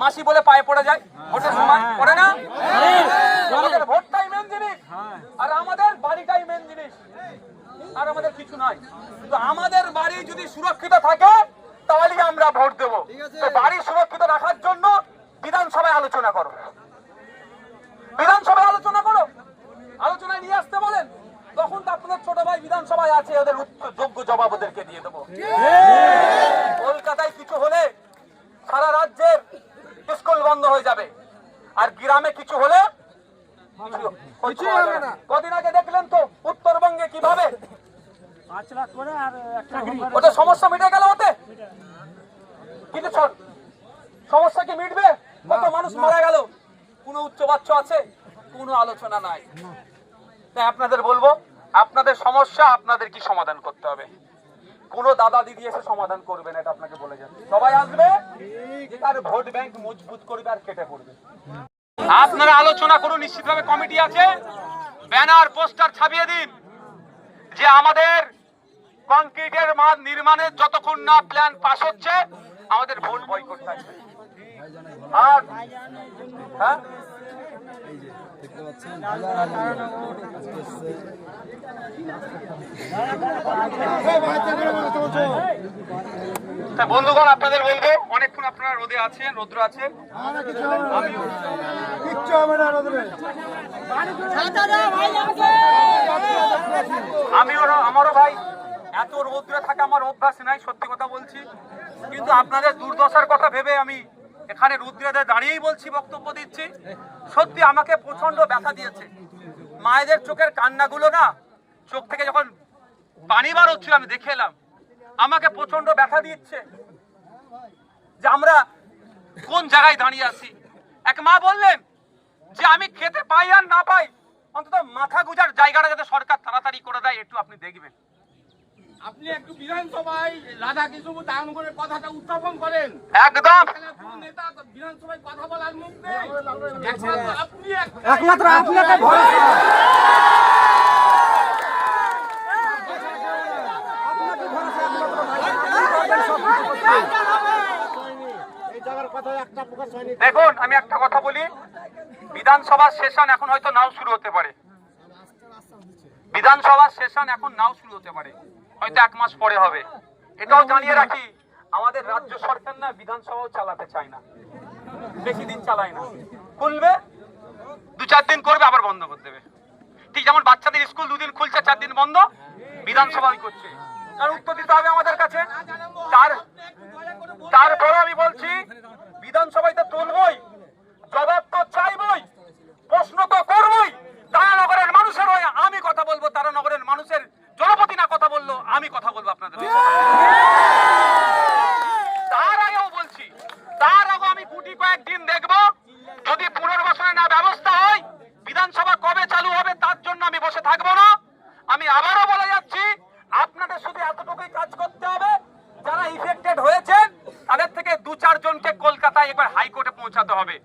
মাসি বলে পায়ে পড়ে যায়, ভোটের সময় পড়ে না? আমাদের বাড়ি যদি সুরক্ষিত থাকে তাহলেই আমরা ভোট দেব। বাড়ি সুরক্ষিত রাখার জন্য বিধানসভায় আলোচনা করো। বিধানসভায় আলোচনা করো। আলোচনায় নিয়ে আসতে বলেন। তখন তো আপনাদের ছোট ভাই বিধানসভায় আছে, ওদের যোগ্য জবাব ওদেরকে দিয়ে দেবো। কলকাতায় কিছু হলে সারা রাজ্যের স্কুল বন্ধ হয়ে যাবে আর গ্রামে কিছু হলে। কদিন আগে দেখলেন তো উত্তরবঙ্গে কীভাবে? পাঁচ লাখ করে আর একটা ওটা সমস্যা মিটে গেল ওতে? কিন্তু সমস্যা কি মিটবে? কত মানুষ মারা গেল? কোনো উচ্চ বাচ্চা আছে? কোনো আলোচনা নাই। তাই আপনাদের বলব আপনাদের সমস্যা আপনাদের কি সমাধান করতে হবে? কোনো দাদা দিদি এসে সমাধান করবে না, এটা আপনাকে বলে যাচ্ছে। সবাই আসবে ভোট ব্যাংক মজবুত করবে আর কেটে পড়বে। আপনারা আলোচনা করুন, নিশ্চিতভাবে কমিটি আছে। ব্যানার, পোস্টার ছাপিয়ে দিন, যে আমাদের কংক্রিটের মাঠ নির্মাণের যতক্ষণ না প্ল্যান পাস হচ্ছে আমাদের ভোট বয়কট থাকবে। আর হ্যাঁ? দেখতে পাচ্ছেন হাজার হাজার লোক আজকে এসছে। তা বন্ধুগণ আপনাদের বলব অনেকক্ষণ আপনারা রোদে আছেন রৌদ্র আছে। আমিও। আমারও ভাই। এত রৌদ্রে থাকা আমার অভ্যাস নাই, সত্যি কথা বলছি। কিন্তু আপনাদের দুর্দশার কথা ভেবে আমি এখানে রুদ্রে দাঁড়িয়েই বলছি, বক্তব্য দিচ্ছি। সত্যি আমাকে প্রচণ্ড ব্যথা দিয়েছে। মায়েদের চোখের কান্নাগুলো না, চোখ থেকে যখন পানি বার হচ্ছিল, আমি দেখে এলাম। আমাকে প্রচণ্ড ব্যথা দিচ্ছে যে আমরা কোন জায়গায় দাঁড়িয়ে আছি? এক মা বললেন যে আমি খেতে পাই আর না পাই, অন্তত মাথা গুজার জায়গাটা যাতে সরকার তাড়াতাড়ি করে দেয়, একটু আপনি দেখবেন। আপনি একটু বিধানসভায় রাধা কৃষ্ণ দান করে কথাটা উত্থাপন করেন। একদম। নেতা বিধানসভায় কথা বলার মুখ নেই। আপনি একমাত্র আপনাকে দেখুন আমি একটা কথা বলি। বিধানসভার সেশন এখন হয়তো নাও শুরু হতে পারে। বিধানসভার সেশন এখন নাও শুরু হতে পারে। হয়তো এক মাস পরে হবে। এটাও জানিয়ে রাখি আমাদের রাজ্য সরকার না বিধানসভাও চালাতে চায় না। বেশি দিন চালায় না। খুলবে? দু চার দিন করবে আবার বন্ধ করে দেবে। ঠিক যেমন বাচ্চাদের স্কুল দুদিন খুলছে চার দিন বন্ধ বিধানসভা ওই করছে। কারণ উত্তর দিতে হবে আমাদের কাছে। তার তারপরে আমি বলছি বিধানসভায় তো তুলবই জবাব তো চাইবই প্রশ্ন তো করবই। তারা নগরের মানুষের হয়ে আমি কথা বলব তারা নগরের মানুষের জনপতি না কথা বলল আমি কথা বলব আপনাদের তার আগেও বলছি তার আগে আমি গুটি কয়েকদিন দেখব। যদি পুনর্বাসনে না ব্যবস্থা হয় বিধানসভা কবে চালু হবে তার জন্য আমি বসে থাকব না। আমি আবারও বলে যাচ্ছি আপনাদের শুধু এতটুকুই কাজ করতে হবে। যারা ইফেক্টেড হয়েছেন তাদের থেকে দু চারজনকে কলকাতায় একবার হাইকোর্টে পৌঁছাতে হবে।